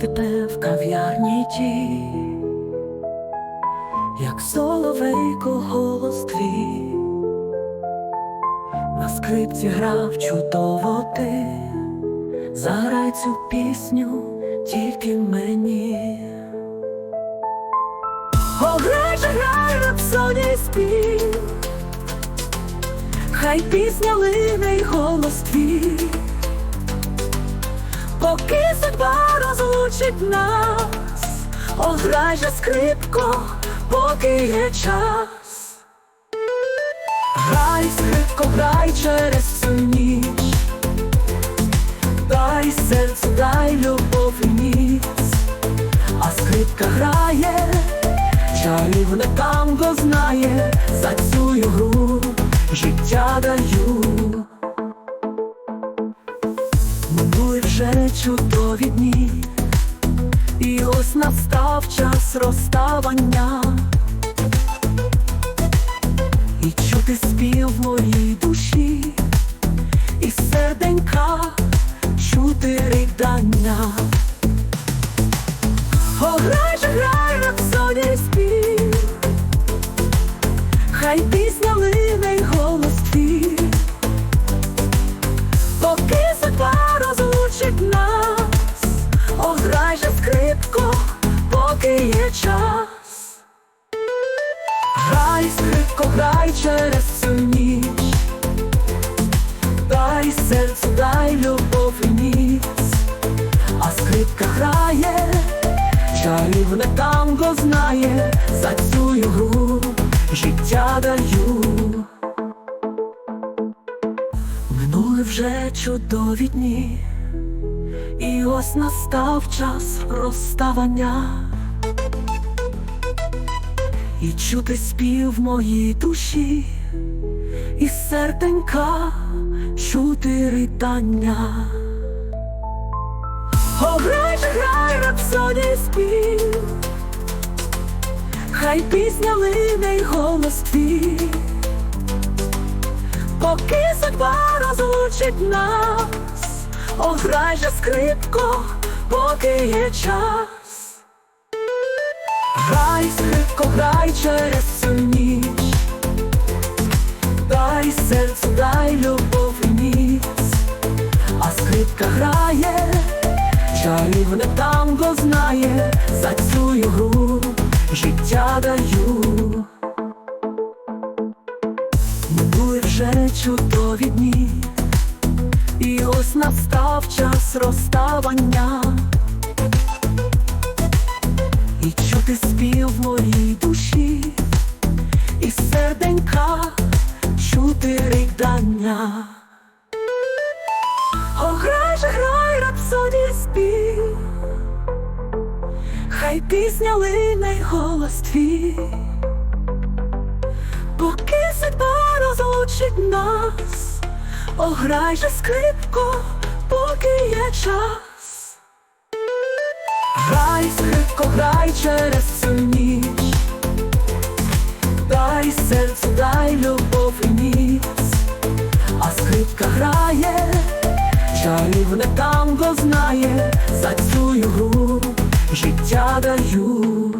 тебе в кав'ярні ті, як соловейко голос твій, на скрипці грав чудово ти, заграй цю пісню тільки мені. О, грай рапсодій спів, хай пісня лине й голос твій. Поки судьба розлучить нас, ограй же скрипко, поки є час. Грай, скрипко, грай через цю ніч, дай серцю, дай любов і міць, а скрипка грає, чарівне танго знає, за цю гру життя даю. Минули вже чудові дні, і ось настав час розставання, і чути спів моїй душі, і серденька чути ридання. О, грай грай, рапсодій спів, хай пісня лине голос Грай, скрипко, грай через цю ніч, дай серцю, дай любов і міць, а скрипка грає, чарівне танго знає, за цю гру життя даю. Минули вже чудові дні, і ось настав час розставання, і чути спів моїй душі, і серденька чути ридання. О, грай же, грай, рапсодій спів, хай пісня лине й голос твій. Поки судьба розлучить нас, ограй же скрипко, поки є час. Грай, скрипко, грай через цю ніч, дай серцю, дай любов і міць, а скрипка грає, чарівне танго знає, за цю гру життя даю. Минули вже чудові дні, і ось настав час розставання, чути ридання. О, грай же, грай, рапсодій спів, хай пісня лине й голос твій. Поки судьба розлучить нас, ограй же скрипко, поки є час. Грай, скрипко, грай через цю ніч, дай серцю, дай любов скрипка грає, чарівне танго знає, за цю гру життя даю.